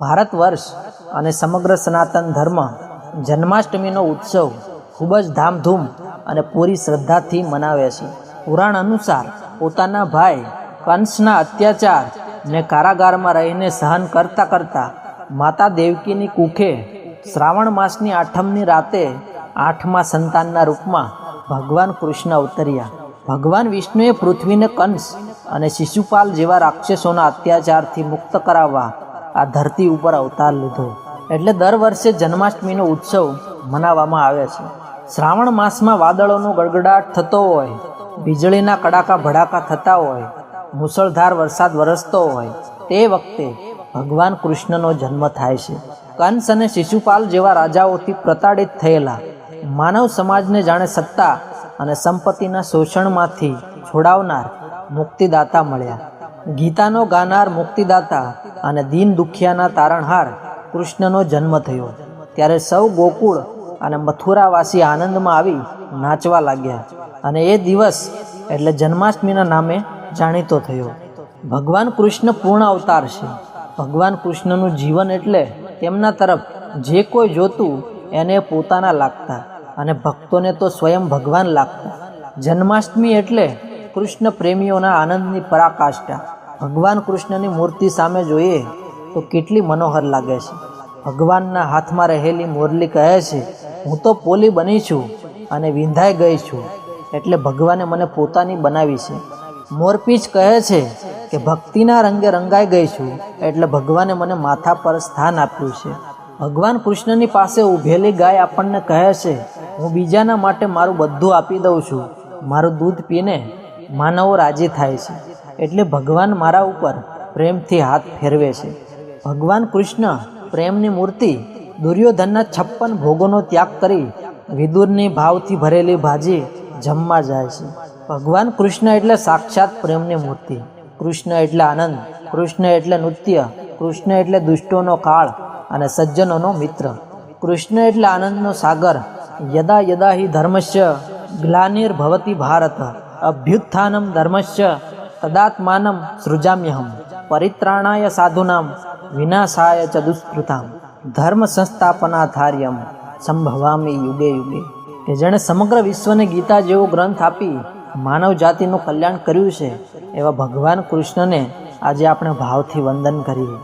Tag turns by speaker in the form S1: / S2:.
S1: ભારત વર્ષ અને સમગ્ર સનાતન ધર્મ જન્માષ્ટમીનો ઉત્સવ ખૂબ જ ધામધૂમ અને પૂરી શ્રદ્ધાથી મનાવે છે. પુરાણ અનુસાર પોતાના ભાઈ કંસના અત્યાચાર ને કારાગારમાં રહીને સહન કરતા કરતા માતા દેવકીની કુખે શ્રાવણ માસની આઠમની રાતે આઠમા સંતાનના રૂપમાં ભગવાન કૃષ્ણ અવતર્યા. ભગવાન વિષ્ણુએ પૃથ્વીને કંસ અને શિશુપાલ જેવા રાક્ષસોના અત્યાચારથી મુક્ત કરાવવા આ ધરતી ઉપર અવતાર લીધો. એટલે દર વર્ષે જન્માષ્ટમીનો ઉત્સવ મનાવવામાં આવે છે. શ્રાવણ માસમાં વાદળોનો ગડગડાટ થતો હોય, વીજળીના કડાકા ભડાકા થતા હોય, મુસળધાર વરસાદ વરસતો હોય, તે વખતે ભગવાન કૃષ્ણનો જન્મ થાય છે. કંસ અને શિશુપાલ જેવા રાજાઓથી પ્રતાડિત થયેલા માનવ સમાજને જાણે સત્તા અને સંપત્તિના શોષણમાંથી છોડાવનાર મુક્તિદાતા મળ્યા. ગીતાનો ગાનાર મુક્તિદાતા અને દીન દુખિયાના તારણહાર કૃષ્ણનો જન્મ થયો. ત્યારે સૌ ગોકુળ અને મથુરાવાસી આનંદમાં આવી નાચવા લાગ્યા અને એ દિવસ એટલે જન્માષ્ટમીના નામે જાણીતો થયો. ભગવાન કૃષ્ણ પૂર્ણ અવતાર છે. ભગવાન કૃષ્ણનું જીવન એટલે તેમના તરફ જે કોઈ જોતું એને પોતાના લાગતા અને ભક્તોને તો સ્વયં ભગવાન લાગતા. જન્માષ્ટમી એટલે કૃષ્ણ પ્રેમીઓના આનંદની પરાકાષ્ઠા. ભગવાન કૃષ્ણની મૂર્તિ સામે જોઈએ તો કેટલી મનોહર લાગે છે. ભગવાનના હાથમાં રહેલી મુરલી કહે છે, હું તો પોલી બની છું અને વિંધાઈ ગઈ છું, એટલે ભગવાને મને પોતાની બનાવી છે. મોરપીચ કહે છે કે, ભક્તિના રંગે રંગાઈ ગઈ છું, એટલે ભગવાને મને માથા પર સ્થાન આપ્યું છે. ભગવાન કૃષ્ણની પાસે ઊભેલી ગાય આપણને કહે છે, હું બીજાના માટે મારું બધું આપી દઉં છું, મારું દૂધ પીને માનવો રાજી થાય છે. એટલે ભગવાન મારા ઉપર પ્રેમથી હાથ ફેરવે છે. ભગવાન કૃષ્ણ પ્રેમની મૂર્તિ દુર્યોધનના છપ્પન ભોગોનો ત્યાગ કરી વિદુરની ભાવથી ભરેલી ભાજી જમવા જાય છે. ભગવાન કૃષ્ણ એટલે સાક્ષાત પ્રેમની મૂર્તિ. કૃષ્ણ એટલે આનંદ, કૃષ્ણ એટલે નૃત્ય, કૃષ્ણ એટલે દુષ્ટોનો કાળ અને સજ્જનોનો મિત્ર. કૃષ્ણ એટલે આનંદનો સાગર. યદા યદા હિ ધર્મસ્ય ગ્લાનિર્ભવતી ભારત. અભ્યુત્થાનમ ધર્મસ્ય તદાત્માનમ સૃજામ્યહમ પરિત્રાણાય સાધુનામ વિનાશાય ચ દુષ્કૃતામ ધર્મ સંસ્થાપનાધાર્યમ સંભવામી યુગે યુગે કે જેણે સમગ્ર વિશ્વને ગીતા જેવો ગ્રંથ આપી માનવ જાતિનું કલ્યાણ કર્યું છે, એવા ભગવાન કૃષ્ણને આજે આપણે ભાવથી વંદન કરીએ.